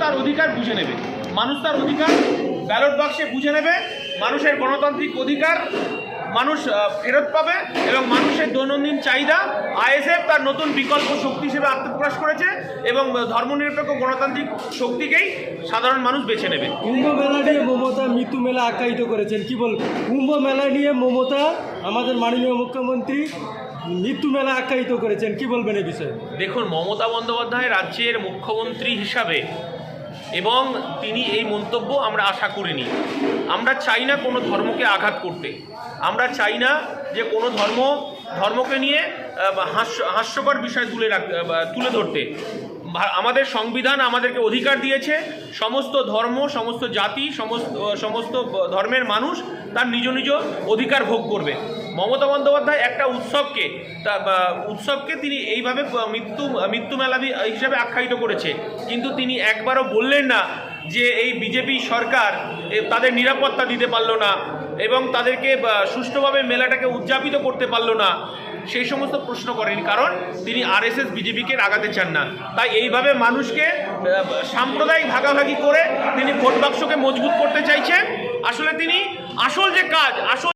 তার অধিকার বুঝে নেবে। মানুষ তার অধিকার ব্যালট বাক্সে বুঝে নেবে মানুষের গণতান্ত্রিক অধিকার মানুষ ফেরত পাবে এবং মানুষের দৈনন্দিন চাহিদা আইএসএফ তার নতুন বিকল্প শক্তি হিসেবে আত্মপ্রকাশ করেছে এবং ধর্মনিরপেক্ষ গণতান্ত্রিক শক্তিকেই সাধারণ মানুষ বেছে নেবে। কুম্ভ মেলা নিয়ে মমতা মৃত্যু মেলা আখ্যায়িত করেছেন কি বল কুম্ভ মেলা নিয়ে মমতা আমাদের মাননীয় মুখ্যমন্ত্রী মৃত্যু মেলা আখ্যায়িত করেছেন কি বলবেন এই বিষয়ে? দেখুন মমতা বন্দ্যোপাধ্যায় রাজ্যের মুখ্যমন্ত্রী হিসাবে এবং তিনি এই মন্তব্য আমরা আশা করিনি। আমরা চাই না কোনো ধর্মকে আঘাত করতে। আমরা চাই না যে কোনো ধর্ম, ধর্মকে নিয়ে হাস্য, হাস্যকর বিষয় তুলে রাখ তুলে ধরতে। আমাদের সংবিধান আমাদেরকে অধিকার দিয়েছে। সমস্ত ধর্ম, সমস্ত জাতি, সমস্ত সমস্ত ধর্মের মানুষ তার নিজ নিজ অধিকার ভোগ করবে। মমতা বন্দ্যোপাধ্যায় একটা উৎসবকে উৎসবকে তিনি এইভাবে মৃত্যু মৃত্যু মেলা হিসাবে আখ্যায়িত করেছে। কিন্তু তিনি একবারও বললেন না যে এই বিজেপি সরকার তাদের নিরাপত্তা দিতে পারল না এবং তাদেরকে সুষ্ঠুভাবে মেলাটাকে উদযাপিত করতে পারল না। সেই সমস্ত প্রশ্ন করেন, কারণ তিনি আরএসএস বিজেপিকে রাগাতে চান না। তাই এইভাবে মানুষকে সাম্প্রদায়িক ভাগাভাগি করে তিনি ভোট বাক্সকে মজবুত করতে চাইছেন। আসলে তিনি আসল যে কাজ, আসল